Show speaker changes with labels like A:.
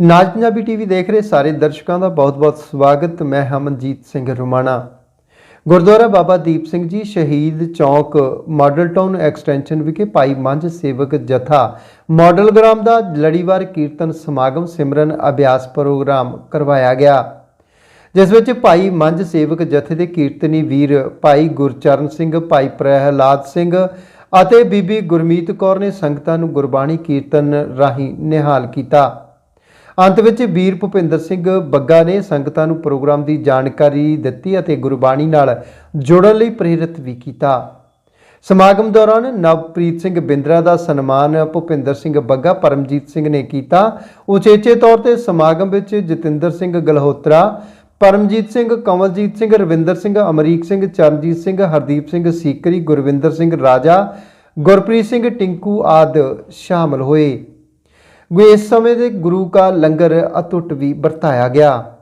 A: ਨਾਜ Punjabi TV ਦੇਖ ਰਹੇ ਸਾਰੇ ਦਰਸ਼ਕਾਂ ਦਾ ਬਹੁਤ-ਬਹੁਤ ਸਵਾਗਤ। ਮੈਂ ਹਮਨਜੀਤ ਸਿੰਘ ਰੁਮਾਣਾ। ਗੁਰਦੁਆਰਾ ਬਾਬਾ ਦੀਪ ਸਿੰਘ ਜੀ ਸ਼ਹੀਦ ਚੌਕ ਮਾਡਲ ਟਾਊਨ ਐਕਸਟੈਂਸ਼ਨ ਵਿਖੇ ਭਾਈ ਮੰਝ ਸੇਵਕ ਜਥਾ ਮਾਡਲ ਗ੍ਰਾਮ ਦਾ ਲੜੀਵਾਰ ਕੀਰਤਨ ਸਮਾਗਮ ਸਿਮਰਨ ਅਭਿਆਸ ਪ੍ਰੋਗਰਾਮ ਕਰਵਾਇਆ ਗਿਆ। ਜਿਸ ਵਿੱਚ ਭਾਈ ਮੰਝ ਸੇਵਕ ਜਥੇ ਦੇ ਕੀਰਤਨੀ ਵੀਰ ਭਾਈ ਗੁਰਚਰਨ ਸਿੰਘ, ਭਾਈ ਪ੍ਰਹਿਲਾਦ ਸਿੰਘ ਅਤੇ ਬੀਬੀ ਗੁਰਮੀਤ ਕੌਰ ਨੇ ਸੰਗਤਾਂ ਨੂੰ ਗੁਰਬਾਣੀ ਕੀਰਤਨ ਰਾਹੀਂ ਨਿਹਾਲ ਕੀਤਾ। ਅੰਤ ਵਿੱਚ ਵੀਰ ਭੁਪਿੰਦਰ ਸਿੰਘ ਬੱਗਾ ਨੇ ਸੰਗਤਾਂ ਨੂੰ ਪ੍ਰੋਗਰਾਮ ਦੀ ਜਾਣਕਾਰੀ ਦਿੱਤੀ ਅਤੇ ਗੁਰਬਾਣੀ ਨਾਲ ਜੁੜਨ ਲਈ ਪ੍ਰੇਰਿਤ ਵੀ ਕੀਤਾ। ਸਮਾਗਮ ਦੌਰਾਨ ਨਵਪ੍ਰੀਤ ਸਿੰਘ ਬਿੰਦਰਾ ਦਾ ਸਨਮਾਨ ਭੁਪਿੰਦਰ ਸਿੰਘ ਬੱਗਾ, ਪਰਮਜੀਤ ਸਿੰਘ ਨੇ ਕੀਤਾ। ਉਚੇਚੇ ਤੌਰ ਤੇ ਸਮਾਗਮ ਵਿੱਚ ਜਤਿੰਦਰ ਸਿੰਘ ਗਲਹੋਤਰਾ, ਪਰਮਜੀਤ ਸਿੰਘ, ਕਮਲਜੀਤ ਸਿੰਘ, ਰਵਿੰਦਰ ਸਿੰਘ, ਅਮਰੀਕ ਸਿੰਘ, ਚਰਨਜੀਤ ਸਿੰਘ, ਹਰਦੀਪ ਸਿੰਘ ਸੀਕਰੀ, ਗੁਰਵਿੰਦਰ ਸਿੰਘ ਰਾਜਾ, ਗੁਰਪ੍ਰੀਤ ਸਿੰਘ ਟਿੰਕੂ ਆਦ ਸ਼ਾਮਲ ਹੋਏ। ਇਸ ਸਮੇਂ ਦੇ ਗੁਰੂ ਕਾ ਲੰਗਰ ਅਟੁੱਟ ਵੀ ਵਰਤਾਇਆ ਗਿਆ।